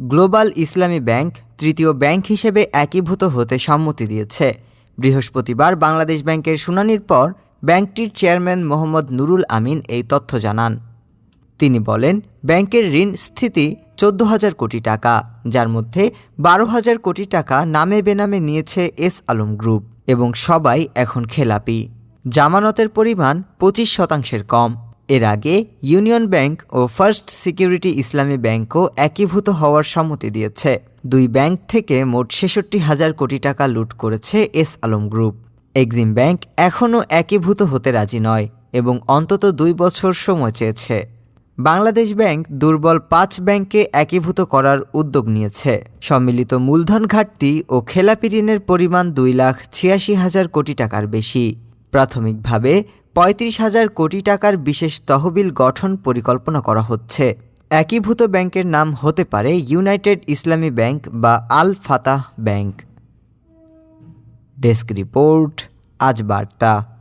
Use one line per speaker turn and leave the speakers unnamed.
Global ইসলামী bank তৃতীয় bank হিসেবে একীভূত হতে সম্মতি দিয়েছে। বৃহস্পতিবার বাংলাদেশ ব্যাংকের শুনানির পর ব্যাংকটির চেয়ারম্যান মোহাম্মদ নুরুল আমিন এই তথ্য জানান। তিনি বলেন, ব্যাংকের ঋণ স্থিতি চোদ্দ হাজার কোটি টাকা, যার মধ্যে বারো হাজার কোটি টাকা নামে বেনামে নিয়েছে এস আলম গ্রুপ এবং সবাই এখন খেলাপি। জামানতের পরিমাণ পঁচিশ শতাংশের কম। এর আগে ইউনিয়ন ব্যাংক ও ফার্স্ট সিকিউরিটি ইসলামী ব্যাংকও একীভূত হওয়ার সম্মতি দিয়েছে। দুই ব্যাংক থেকে মোট ছেষট্টি হাজার কোটি টাকা লুট করেছে S Alam group. Exim bank এখনও একীভূত হতে রাজি নয় এবং অন্তত দুই বছর সময় চেয়েছে। বাংলাদেশ ব্যাংক দুর্বল পাঁচ ব্যাংককে একীভূত করার উদ্যোগ নিয়েছে। সম্মিলিত মূলধন ঘাটতি ও খেলাপি ঋণের পরিমাণ দুই লাখ ছিয়াশি হাজার কোটি টাকার বেশি। প্রাথমিকভাবে পঁয়ত্রিশ হাজার কোটি টাকার বিশেষ তহবিল গঠন পরিকল্পনা করা হচ্ছে। একীভূত ব্যাংকের নাম হতে পারে ইউনাইটেড ইসলামী ব্যাংক বা Al Fatah bank. Desk report, আজ বার্তা।